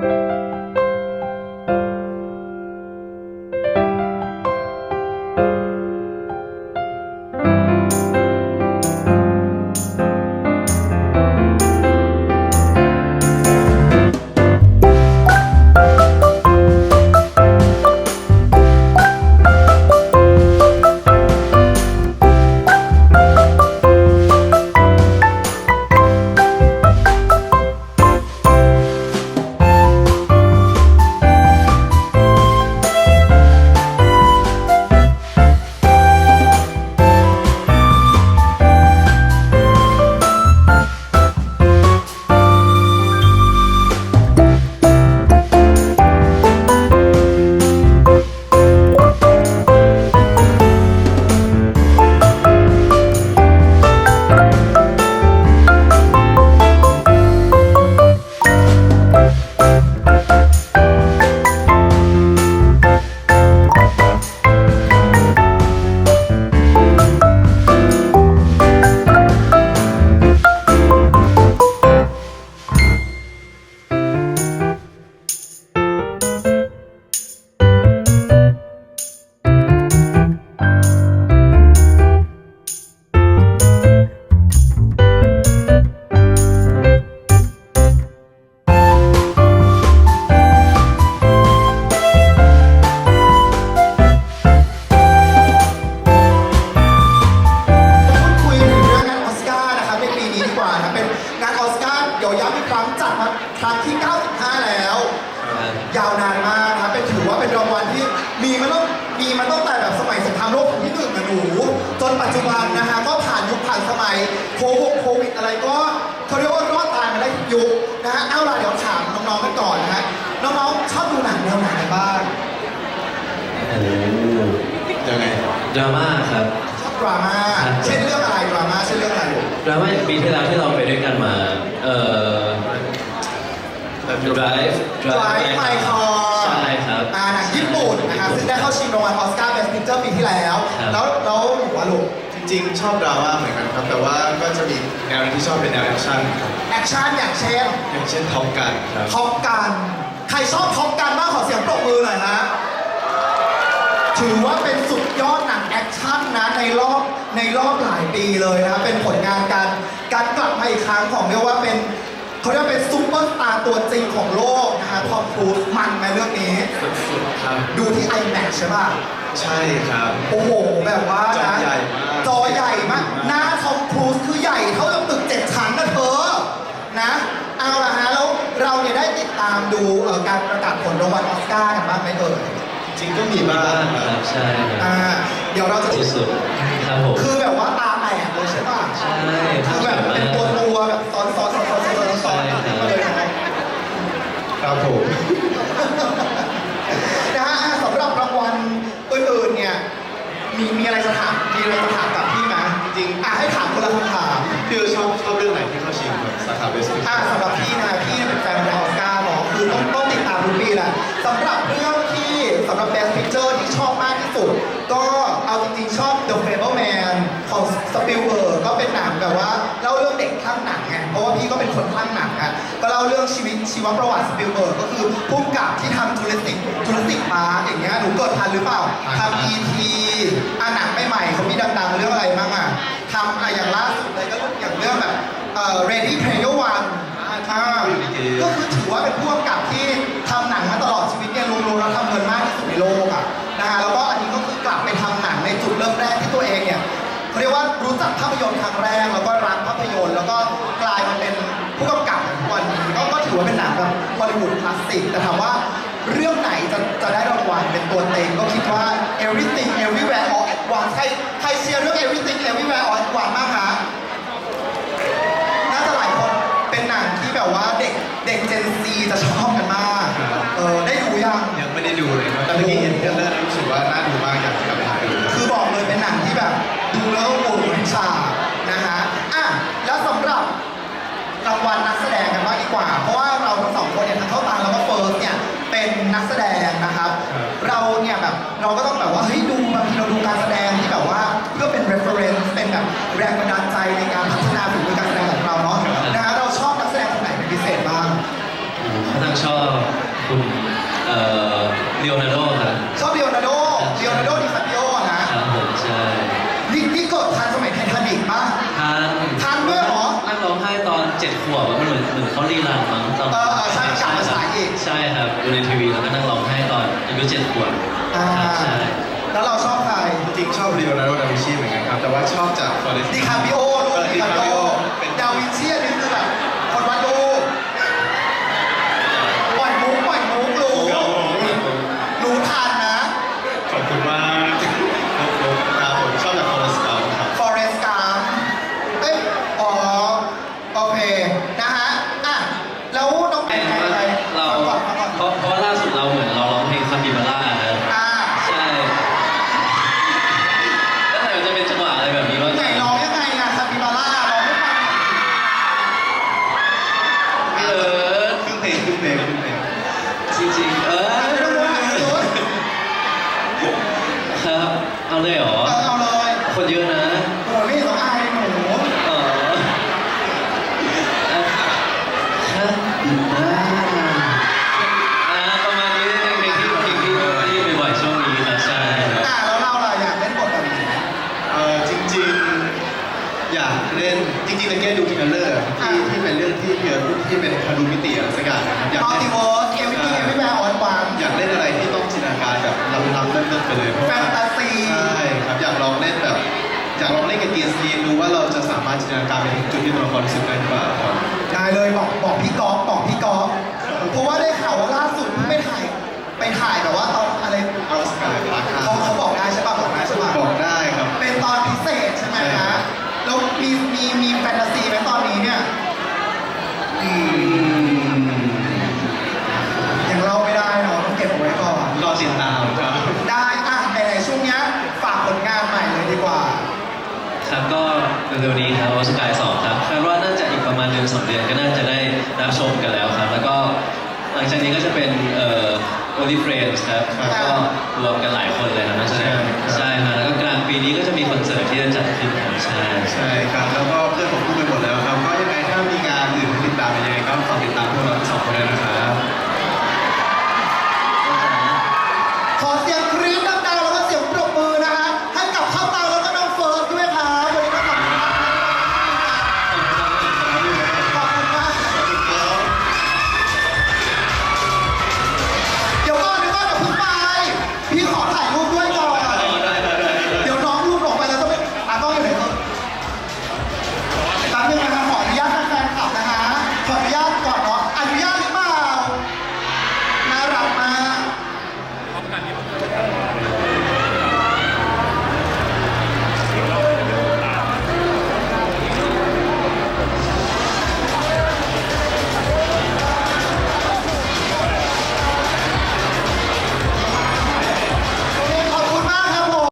พูด มาต้องมีมาตั้งแต่แบบสมัยสงครามโลกครั้งที่หนึ่งนะหนูจนปัจจุบันนะฮะก็ผ่านยุคผ่านสมัยโควิดโควิดอะไรก็เขาเรียกว่ารอดตายมาได้ทุกยุคนะฮะเอาล่ะเดี๋ยวถามน้องๆกันก่อนนะฮะน้องๆชอบดูหนังแนวไหนกันบ้างโอ้ยังไงดราม่าครับ ชอบดราม่าเช่นเรื่องอะไรดราม่าเช่นเรื่องอะไรลูกดราม่าอย่างปีที่แล้วที่เราไปด้วยกันมา เอ่อ Drive Drive My Car ใช่ครับอ่าหนังญี่ปุ่นนะคะซึ่งได้เข้าชิงรางวัลออสการ์ Best Picture ปีที่แล้ว ครับ แล้วแล้วหนูว่าลูกจริงๆ ชอบดราม่าเหมือนกันครับ แต่ว่าก็จะมีแนวที่ชอบเป็นแนวแอคชั่นครับแอคชั่นอย่างเช่นอย่างเช่นท็อปกันครับท็อปกันใครชอบท็อปกันบ้างขอเสียงปรบมือหน่อยฮะถือว่าเป็นสุดยอดหนังแอคชั่นนะในรอบในรอบหลายปีเลยนะครับเป็นผลงานการการกลับมาอีกครั้งของเรียกว่าเป็น เขาเรียกว่าเป็นซุปเปอร์สตาร์ตัวจริงของโลกนะฮะทอมครูซมันในเรื่องนี้ สุดๆครับ ดูที่ IMAX ใช่ป่ะ ใช่ครับ โอ้โห แบบว่าจอนะใหญ่มาก จอใหญ่มาก หน้าทอมครูซคือใหญ่เท่ากับตึกเจ็ดชั้นนะเธอ นะ เอาละฮะ แล้วเราเนี่ยได้ติดตามดูเอ่อการประกาศผลรางวัลออสการ์กันบ้างไหมเอ่ยจริงก็มีบ้างบ้างคครัรับบใช่ครับอ่า เดี๋ยวเราจะที่สุดครับผม คือ ผมนะฮะอะสำหรับรางวัลอื่นๆเนี่ยมีมีอะไรจะถามมีอะไรจะถามกับพี่ไหมจริงอะให้ถามคนละคำถามพี่ชอบชอบเรื่องไหนที่เข้าชิงแบบสาขาเบสอ่าสำหรับพี่นะพี่เป็นแฟนของออสการ์เนาะคือต้องต้องติดตามทุกปีแหละสำหรับเรื่องที่สำหรับ Best Picture ที่ชอบมากที่สุด ก็เอาจริงๆชอบ The Fableman ของ สปิลเบิร์กก็เป็นหนังแบบว่าเล่าเรื่องเด็กข้างหนังไงเพราะว่าพี่ก็เป็นคนข้างหนังอะก็เล่าเรื่องชีวิตชีวประวัติสปิลเบิร์กก็คือผู้กำกับที่ทำทูริสติกทูริสติกมาอย่างเงี้ยหนูเกิดทันหรือเปล่าทำ E.T. อะหนังใหม่ๆเขามีดังๆเรื่องอะไรบ้างอะทำอะไรอย่างล่าสุดเลยก็ จักภาพยนตร์ครั้งแรก แล้วก็รักภาพยนตร์ แล้วก็กลายมาเป็นผู้กำกับในทุกวันนี้ก็ก็ถือว่าเป็นหนังแบบบอลิวูดคลาสสิกแต่ถามว่าเรื่องไหนจะจะได้รางวัลเป็นตัวเต็งก็คิดว่า everything everywhere all at once ใครใครเชียร์เรื่อง everything everywhere all at once มากคะน่าจะหลายคนเป็นหนังที่แบบว่าเด็กเด็กเจนซีจะชอบกันมาก เออได้ดูยัง ยังไม่ได้ดูเลยครับแต่เมื่อกี้เห็นเทรลเลอร์แล้วรู้สึกว่าน่าดูมากอยากจะกลับไปหาดูครับคือบอกเลยเป็นหนังที่แบบ ดูแล้วโอ้โหทุกฉาก นะฮะอะแล้วสำหรับรางวัลนักแสดงกันบ้างดีกว่า เพราะว่าเราทั้งสองคนเนี่ยทั้งเข้าตางแล้วก็เฟิร์สเนี่ยเป็นนักแสดงนะครับ เราเนี่ยแบบเราก็ต้องแบบว่าเฮ้ยดูบางทีเราดูการแสดงที่แบบว่าเพื่อเป็น reference เป็นแบบแรงบันดาลใจในการพัฒนาฝีมือการแสดงของเราเนาะนะฮะเราชอบนักแสดงคนไหนเป็นพิเศษบ้างผค่อนข้างชอบคุณเอ่อเลโอนาร์โด เหมือนเหมือเขารีรันมั้งตอนเออเออใช่กลับมาฉายอีก ใช่ครับดูในทีวีแล้วก็นั่งร้องไห้ตอนอายุเจ็ดขวบอ่าครับใช่แล้วเราชอบใครจริงๆชอบลีโอนาร์โดดาวินชีเหมือนกันครับ แต่ว่าชอบจากฟอเรส ดิคาปิโอลูกดิคาปิโอเป็นดาวินชียนี่คือแบบคนวาดรูปปล่อยมุกปล่อยมุกรู้รู้ทันนะ ขอบคุณมากครับผมชอบจากฟอเรสต์ครับ Forest Gump เอ้ยอ๋อ โอเค นะฮะ อะ แล้วน้อง ใช่ เป็น เพ ใคร ราะ ใคร เรา ฟังก่อนฟังก่อน เพราะเพราะว่าล่าสุดเราเหมือนเราร้องเพลงคาปิบาร่าครับ อ่า ใช่แล้วไหนมันจะเป็นจังหวะอะไรแบบนี้บ้าง ไหนร้องยังไงอะคาปิบาร่าร้องให้ฟังหน่อย เออ ครึ่งเพลงครึ่งเพลงครึ่งเพลง จริงๆ เออ ไม่ต้องรู้ไม่ต้องรู้ ครับ เอาเลยเหรอ เออเอาเลย คนเยอะนะ โอ้ยไม่เห็นต้องอายหนู เอออะครับอ่าอ่าประมาณนี้เพลงที่เพลงที่ที่ไปบ่อยช่วงนี้ครับใช่ครับ อะแล้วเราล่ะอยากเล่นบทแบบไหน เออจริงๆ อยากเล่นจริงๆตะเกียดูทีเนอร์ที่ที่เป็นเรื่องที่เกี่ยวกับที่เป็นพาดูมิติอะไรสักอย่างนะครับอยาก มัล เล่ ติ น เวิร์สเอวิตี้เอวิแวร์ออนวัน อยากเล่นอะไรที่ต้องจินตนาการแบบล้ำๆเลิศๆ ไปเลยเพราะแฟว่านตาซีใช่ครับอยากลองเล่นแบบอยากลองเล่นกับเกียร์สกีดูว่าเราจะสามารถจินตนาการไปถึงจุดที่ตัวละครรู้สึกได้หรือเปล่าครับได้เลยบอกบอกพี่ก๊อฟบอกพี่ก๊อฟเพราะว่าได้ข่าวว่าล่าสุดเพิ่งไปถ่ายไปถ่าย ร็วๆนี้ครับวสกายสองครับคาดว่าน่าจะอีกประมาณเดือนสองเดือนก็น่าจะได้รับชมกันแล้วครับ แล้วก็หลังจากนี้ก็จะเป็นเอ่อ Only Friends ครับครับก็รวมกันหลายคนเลยครับนักแสดงใช่ครับใช่ครับแล้วก็กลางปีนี้ก็จะมีคอนเสิร์ตที่จะจัดขึ้นครับใช่ ใช่ครับ แล้วก็